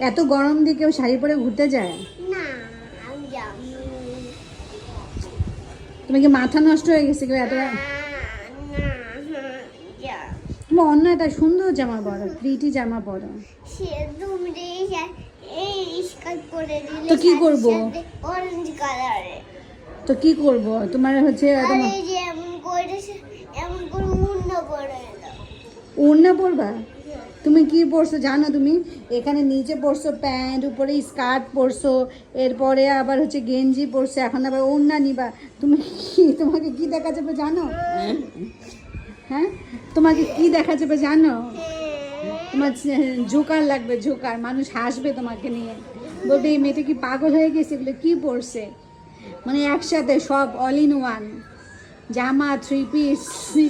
এত গরম দিয়ে কেউ শাড়ি পরে ঘুরতে যায়? না তুমি কি মাথা নষ্ট হয়ে গেছে কেউ এত তুমি অন্য একটা সুন্দর জামা পরো প্রিটি জামা পরো। তো কি করব? অরেঞ্জ কালারে তো কি করব? তোমার হচ্ছে এমন করে এমন করে পরে দাও। পরবা? তুমি কি পরছো জানো তুমি? এখানে নিচে পরছো প্যান্ট, উপরে স্কার্ট পরছো, এরপরে আবার হচ্ছে গেঞ্জি পরছো, এখন আবার ওড়না নিবা। তুমি কি, তোমাকে কি দেখা যাবে জানো? হ্যাঁ? তোমাকে কি দেখা যাবে জানো? তোমার জোকার লাগবে, জোকার। মানুষ হাসবে তোমাকে নিয়ে। বলবে, এই মেয়েটা কি পাগল হয়ে গেছে? এগুলো কি পরছে? মানে একসাথে সব অল ইন ওয়ান জামা three piece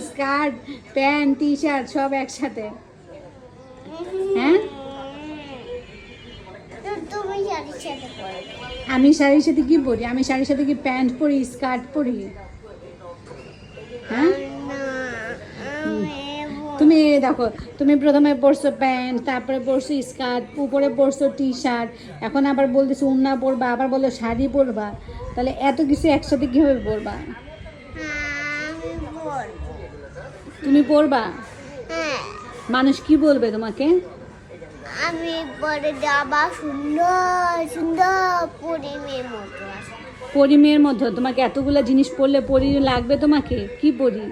skirt, pant T shirt সব একসাথে। হ্যাঁ। আমি শাড়ির সাথে কি পরি? আমি শাড়ির সাথে কি প্যান্ট পরি স্কার্ট পরি? হ্যাঁ? তুমি দেখো তুমি প্রথমে পরছো প্যান্ট তারপরে পরছো স্কার্ট উপরে পরছো টি শার্ট এখন আবার বলতেছো উন্না পরবা আবার বলল শাড়ি পরবা তাহলে এত কিছু একসাথে কীভাবে পরবা। তুমি পরবা? হ্যাঁ। মানুষ কি বলবে তোমাকে? আমি পরে ডাবা সুন্দর সুন্দর পরিমের মতো আছে পরি মেয়ের মধ্যে তোমাকে এতগুলো জিনিস পরলে পরি লাগবে তোমাকে? কি পরি?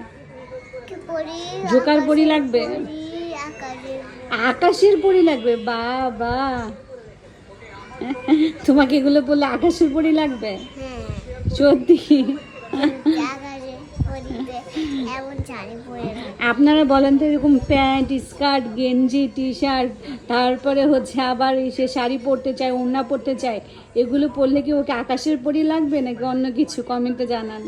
কি পরি? জোকার পরি লাগবে? আকাশের পরি। লাগবে? বা বা তোমাকে এগুলো বললে আকাশের পরি লাগবে? হ্যাঁ। সত্যি? আপনারা বলেন তো এরকম প্যান্ট, স্কার্ট, গেঞ্জি টি শার্ট তারপরে হচ্ছে আবার সে শাড়ি পরতে চায়, ওড়না পরতে চায়, এগুলো পরলে কি ওকে আকাশের পরই লাগবে নাকি অন্য কিছু? কমেন্টে জানান।